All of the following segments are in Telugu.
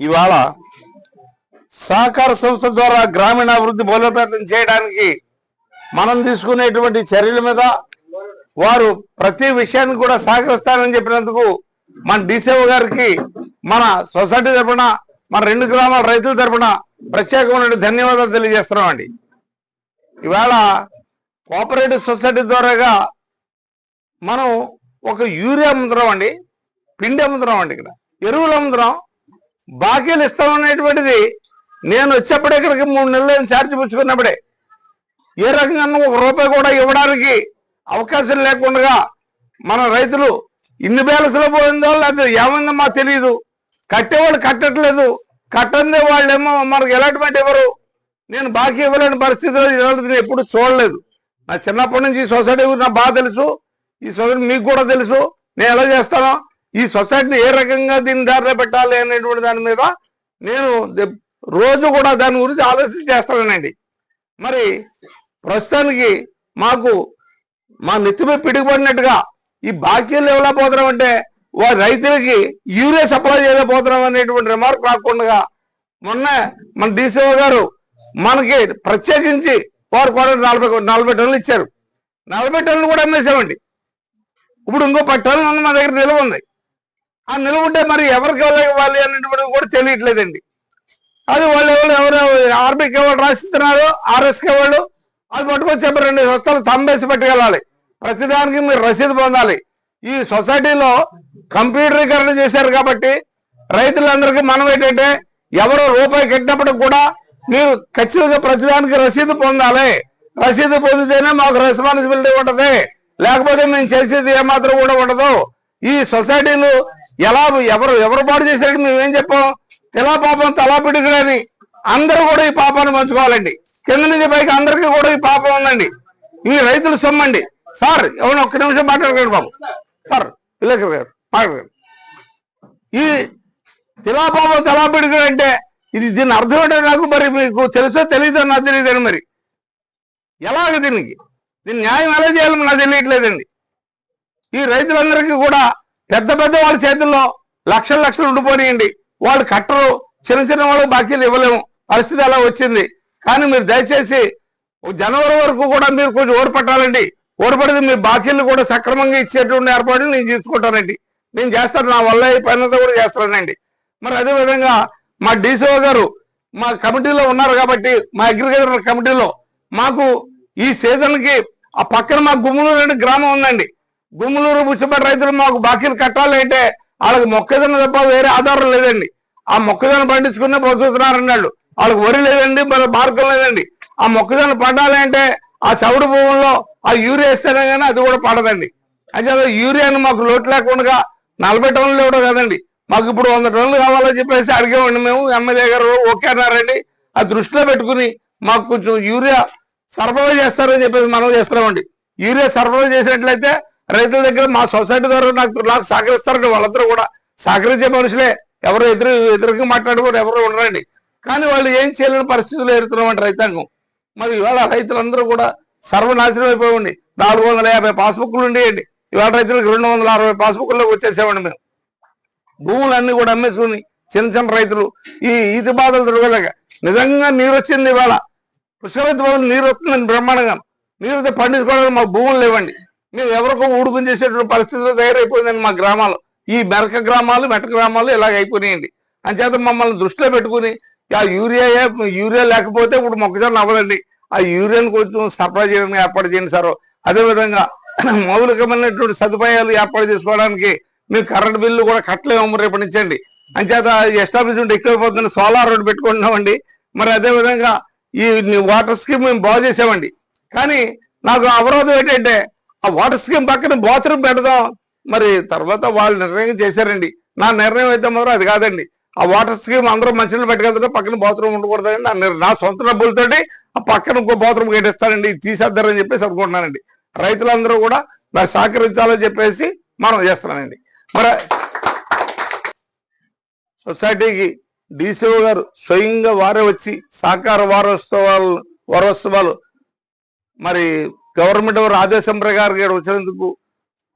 ఇవాళ సహకార సంస్థ ద్వారా గ్రామీణాభివృద్ధి బలోపేతం చేయడానికి మనం తీసుకునేటువంటి చర్యల మీద వారు ప్రతి విషయాన్ని కూడా సహకరిస్తారని చెప్పినందుకు మన డీసీఓ గారికి మన సొసైటీ తరపున మన రెండు గ్రామాల రైతుల తరఫున ప్రత్యేకమైన ధన్యవాదాలు తెలియజేస్తున్నామండి. ఇవాళ కోఆపరేటివ్ సొసైటీ ద్వారాగా మనం ఒక యూరియా అమ్ముతున్నాం అండి పిండి అమ్ముతున్నాం అండి ఇక్కడ ఎరువులు అమ్ముతున్నాం. బాకీలు ఇస్తామనేటువంటిది నేను వచ్చేప్పుడే ఇక్కడికి మూడు నెలలు ఛార్జ్ పుచ్చుకున్నప్పుడే ఏ రకంగా ఒక రూపాయి కూడా ఇవ్వడానికి అవకాశం లేకుండా మన రైతులు ఇన్ని బ్యాలెన్స్లో పోయిందో లేకపోతే ఏమైందో మాకు తెలియదు కట్టేవాళ్ళు కట్టట్లేదు. కట్టందే వాళ్ళేమో మనకు ఎలాంటి ఇవ్వరు. నేను బాకీ ఇవ్వలేని పరిస్థితిలో ఇలాంటిది ఎప్పుడు చూడలేదు. నా చిన్నప్పటి నుంచి ఈ సొసైటీ నాకు బాగా తెలుసు. ఈ సొసైటీ మీకు కూడా తెలుసు. నేను ఎలా చేస్తానో ఈ సొసైటీని ఏ రకంగా దీన్ని దారిలో పెట్టాలి అనేటువంటి దాని మీద నేను రోజు కూడా దాని గురించి ఆలోచన చేస్తానండి. మరి ప్రస్తుతానికి మాకు మా నెత్తిపై పిడిగిపడినట్టుగా ఈ బాకీలు ఎవరా పోతున్నాం అంటే వారి రైతులకి యూరియా సప్లై చేయలేకపోతున్నాం అనేటువంటి రిమార్క్ రాకుండా మొన్న మన డీసీఓ గారు మనకి ప్రత్యేకించి వారు కూడా నలభై నలభై టన్నులు ఇచ్చారు. నలభై టన్నులు కూడా అమ్మేసామండి ఇప్పుడు ఇంకో పది టన్నులు మన మా దగ్గర నిల్వ ఉంది. ఆ నిలబడ్డే మరి ఎవరికి ఇవ్వాలి అనేటువంటిది కూడా తెలియట్లేదండి. అది వాళ్ళు ఎవరు ఎవరు ఆర్బీకి ఎవరు రాసిస్తున్నారు ఆర్ఎస్కి వాళ్ళు అది పట్టుకొచ్చి చెప్పి రెండు వస్తాలు తంబేసి పట్టుకెళ్ళాలి. ప్రతిదానికి మీరు రసీదు పొందాలి. ఈ సొసైటీలో కంప్యూటరీకరణ చేశారు కాబట్టి రైతులందరికీ మనం ఏంటంటే ఎవరో రూపాయి కట్టినప్పుడు కూడా మీరు ఖచ్చితంగా ప్రతిదానికి రసీదు పొందాలి. రసీదు పొందితేనే మాకు రెస్పాన్సిబిలిటీ ఉండదు లేకపోతే మేము చేసేది ఏమాత్రం కూడా ఉండదు. ఈ సొసైటీలు ఎలా ఎవరు ఎవరు పాడు చేశారని మేమేం చెప్పాం? తెలా పాపం తలా పిడుగులని అందరూ కూడా ఈ పాపాన్ని పంచుకోవాలండి. కింద నుంచి పైకి అందరికీ కూడా ఈ పాపం ఉందండి. ఈ రైతులు సొమ్మండి. సార్ ఎవరు ఒక్క నిమిషం మాట్లాడగలరు బాబు. సార్ విలేకరు గారు మాట్లాడగలరు ఈ తిలాపాపం తలా పిడుగు అంటే ఇది దీని అర్థం ఏంటో నాకు మరి మీకు తెలుసో తెలియదో నాకు తెలియదండి మరి. ఎలాగ దీనికి? దీన్ని న్యాయం ఎలా చేయాలో నాకు తెలియట్లేదండి. ఈ రైతులందరికీ కూడా పెద్ద పెద్ద వాళ్ళ చేతుల్లో లక్షల లక్షలు ఉండిపోనియండి. వాళ్ళు కట్టరు. చిన్న చిన్న వాళ్ళకి బాకీలు ఇవ్వలేము. పరిస్థితి అలా వచ్చింది. కానీ మీరు దయచేసి జనవరి వరకు కూడా మీరు కొంచెం ఓడిపట్టాలండి. ఓడిపడితే మీ బాకీలు కూడా సక్రమంగా ఇచ్చేటువంటి ఏర్పాట్లు నేను తీసుకుంటానండి నేను చేస్తాను. నా వల్ల ఈ కూడా చేస్తానండి. మరి అదే విధంగా మా డీసీఓ గారు మా కమిటీలో ఉన్నారు కాబట్టి మా అగ్రికల్చర్ కమిటీలో మాకు ఈ సీజన్కి ఆ పక్కన మా గుమ్మలూరు రెండు గ్రామం ఉందండి. గుమ్ములూరు బుచ్చిపేట రైతులు మాకు బాకీలు కట్టాలి అంటే వాళ్ళకి మొక్కజొన్న తప్ప వేరే ఆధారం లేదండి. ఆ మొక్కజొన్న పండించుకునే బతుకుతున్నారని వాళ్ళు వాళ్ళకి వరి లేదండి మరి మార్గం లేదండి. ఆ మొక్కజొన్న పండాలి అంటే ఆ చవుడు భూముల్లో ఆ యూరియా ఇస్తేనే కానీ అది కూడా పడదండి. అంటే యూరియాను మాకు లోటు లేకుండా నలభై టన్నులు ఇవ్వడం కదండి. మాకు ఇప్పుడు వంద టన్నులు కావాలని చెప్పేసి అడిగామండి మేము. ఎమ్మెల్యే గారు ఓకే అన్నారండి. ఆ దృష్టిలో పెట్టుకుని మాకు కొంచెం యూరియా సరఫరా చేస్తారని చెప్పేసి మనం చేస్తున్నామండి. యూరియా సరఫరా చేసినట్లయితే రైతుల దగ్గర మా సొసైటీ ద్వారా నాకు నాకు సహకరిస్తారండి వాళ్ళందరూ కూడా సహకరించే మనుషులే. ఎవరు ఎదురు ఎదురుగా మాట్లాడుకోరు ఎవరు ఉండరండి. కానీ వాళ్ళు ఏం చేయలేని పరిస్థితుల్లో ఎదుగుతున్నామండి రైతాంగం. మరి ఇవాళ రైతులందరూ కూడా సర్వనాశనం అయిపోయింది నాలుగు వందల యాభై పాస్బుక్లు ఉండేయండి. ఇవాళ రైతులకు రెండు వందల అరవై పాస్బుక్లోకి వచ్చేసేవాడి మేము. భూములన్నీ కూడా అమ్మేసుకుని చిన్న చిన్న రైతులు ఈ ఈతి బాధలు తిరగలేక నిజంగా నీరు వచ్చింది ఇవాళ. పుష్కరత బాధలు నీరు వస్తుందండి బ్రహ్మాండంగా. నీరు అయితే పండించుకోవడానికి మాకు భూములు లేవండి. మేము ఎవరికో ఊడుకుని చేసేటువంటి పరిస్థితిలో తయారైపోయిందండి మా గ్రామాలు. ఈ మెరక గ్రామాలు మెట గ్రామాలు ఇలాగ అయిపోయినాయండి. అంచేత మమ్మల్ని దృష్టిలో పెట్టుకుని ఆ యూరియా యూరియా లేకపోతే ఇప్పుడు మొక్కజొన్న అవ్వదండి. ఆ యూరియాని కొంచెం సరఫరా చేయడానికి ఏర్పాటు చేయండి సార్. అదేవిధంగా మౌలికమైనటువంటి సదుపాయాలు ఏర్పాటు చేసుకోవడానికి మేము కరెంట్ బిల్లు కూడా కట్టలేము రేపటించండి నుంచి అంచేత ఎస్టాబ్లిష్మెంట్ ఎక్కువైపోతుంది సోలార్ రోడ్ పెట్టుకుంటున్నామండి. మరి అదే విధంగా ఈ వాటర్ స్కీమ్ మేము బాగు చేసామండి. కానీ నాకు అవరోధం ఏంటంటే ఆ వాటర్ స్కీమ్ పక్కన బాత్రూమ్ పెడదాం. మరి తర్వాత వాళ్ళు నిర్ణయం చేశారండి. నా నిర్ణయం అయితే మాత్రం అది కాదండి. ఆ వాటర్ స్కీమ్ అందరూ మంచినీళ్ళు పెట్టుకెళ్తుంటే పక్కన బాత్రూమ్ ఉండకూడదని నా నా సొంత డబ్బులతోటి ఆ పక్కన ఇంకో బాత్రూమ్ కట్టిస్తానండి. తీసేద్దారని చెప్పేసి అనుకుంటున్నానండి. రైతులందరూ కూడా నాకు సహకరించాలని చెప్పేసి మనం చేస్తున్నానండి. మరి సొసైటీకి డీసీఓ గారు స్వయంగా వారే వచ్చి సహకార వారోత్సవాలు వారోత్సవాలు మరి గవర్నమెంట్ వారు ఆదేశం ప్రకారం ఇక్కడ వచ్చినందుకు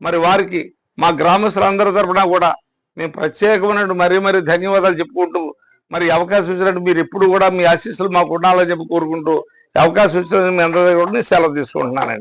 మరి వారికి మా గ్రామస్తులందరి తరఫున కూడా మేము ప్రత్యేకమైన మరీ మరీ ధన్యవాదాలు చెప్పుకుంటూ మరి అవకాశం ఇచ్చినట్టు మీరు ఎప్పుడు కూడా మీ ఆశీస్సులు మాకు ఉండాలని చెప్పి కోరుకుంటూ అవకాశం ఇచ్చినందుకు మీ అందరి దగ్గర కూడా సెలవు తీసుకుంటున్నానండి.